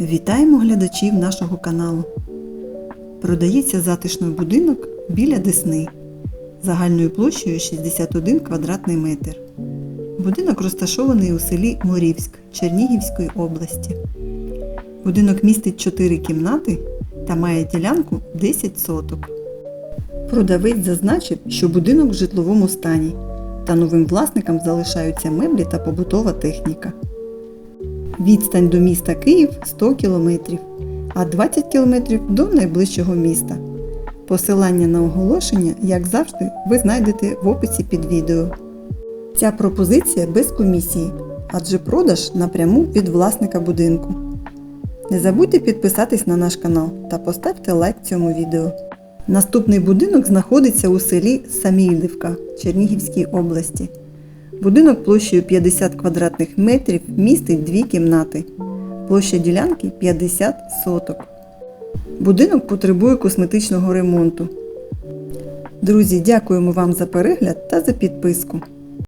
Вітаємо глядачів нашого каналу. Продається затишний будинок біля Десни загальною площею 61 квадратний метр. Будинок розташований у селі Морівськ Чернігівської області. Будинок містить 4 кімнати та має ділянку 10 соток. Продавець зазначив, що будинок в житловому стані та новим власникам залишаються меблі та побутова техніка. Відстань до міста Київ 100 км, а 20 км до найближчого міста. Посилання на оголошення, як завжди, ви знайдете в описі під відео. Ця пропозиція без комісії, адже продаж напряму від власника будинку. Не забудьте підписатись на наш канал та поставте лайк цьому відео. Наступний будинок знаходиться у селі Самійлівка Чернігівській області. Будинок площею 50 квадратних метрів містить дві кімнати. Площа ділянки 50 соток. Будинок потребує косметичного ремонту. Друзі, дякуємо вам за перегляд та за підписку.